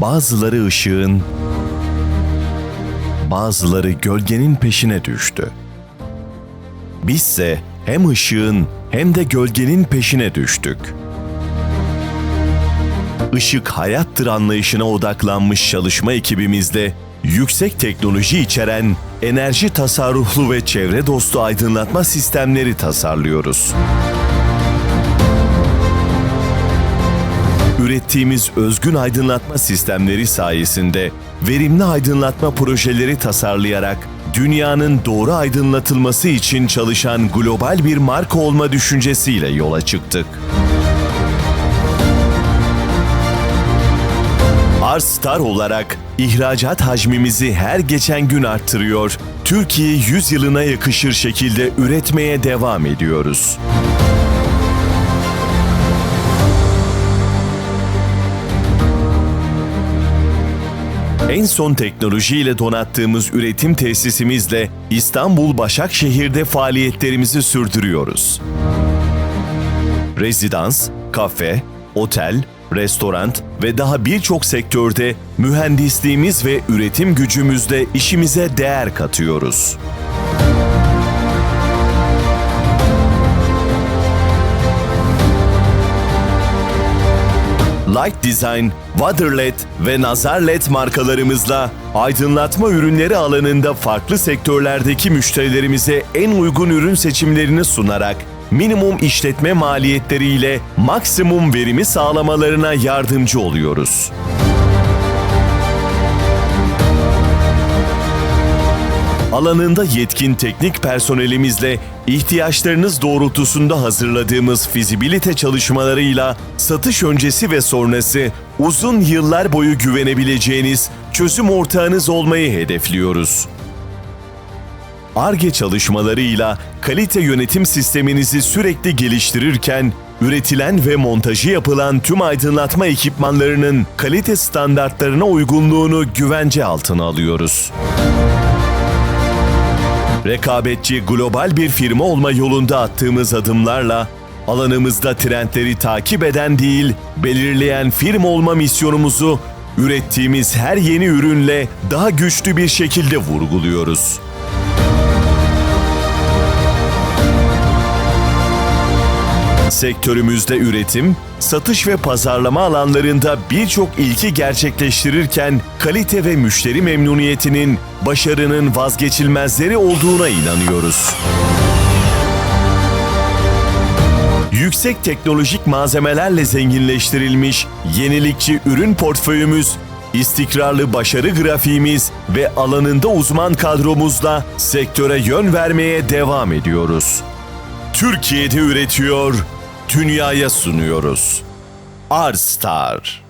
Bazıları ışığın, bazıları gölgenin peşine düştü. Bizse hem ışığın hem de gölgenin peşine düştük. Işık hayattır anlayışına odaklanmış çalışma ekibimizle yüksek teknoloji içeren enerji tasarruflu ve çevre dostu aydınlatma sistemleri tasarlıyoruz. Ürettiğimiz özgün aydınlatma sistemleri sayesinde verimli aydınlatma projeleri tasarlayarak dünyanın doğru aydınlatılması için çalışan global bir marka olma düşüncesiyle yola çıktık. Arstar olarak ihracat hacmimizi her geçen gün arttırıyor, Türkiye 100 yılına yakışır şekilde üretmeye devam ediyoruz. En son teknolojiyle donattığımız üretim tesisimizle İstanbul Başakşehir'de faaliyetlerimizi sürdürüyoruz. Rezidans, kafe, otel, restoran ve daha birçok sektörde mühendisliğimiz ve üretim gücümüzle işimize değer katıyoruz. Light Design, Waterlet ve Nazarlet markalarımızla aydınlatma ürünleri alanında farklı sektörlerdeki müşterilerimize en uygun ürün seçimlerini sunarak minimum işletme maliyetleriyle maksimum verimi sağlamalarına yardımcı oluyoruz. Alanında yetkin teknik personelimizle ihtiyaçlarınız doğrultusunda hazırladığımız fizibilite çalışmalarıyla satış öncesi ve sonrası uzun yıllar boyu güvenebileceğiniz çözüm ortağınız olmayı hedefliyoruz. ARGE çalışmalarıyla kalite yönetim sisteminizi sürekli geliştirirken üretilen ve montajı yapılan tüm aydınlatma ekipmanlarının kalite standartlarına uygunluğunu güvence altına alıyoruz rekabetçi global bir firma olma yolunda attığımız adımlarla alanımızda trendleri takip eden değil, belirleyen firma olma misyonumuzu ürettiğimiz her yeni ürünle daha güçlü bir şekilde vurguluyoruz. Sektörümüzde üretim, satış ve pazarlama alanlarında birçok ilki gerçekleştirirken kalite ve müşteri memnuniyetinin başarının vazgeçilmezleri olduğuna inanıyoruz. Yüksek teknolojik malzemelerle zenginleştirilmiş yenilikçi ürün portföyümüz, istikrarlı başarı grafiğimiz ve alanında uzman kadromuzla sektöre yön vermeye devam ediyoruz. Türkiye'de üretiyor, dünyaya sunuyoruz. Arstar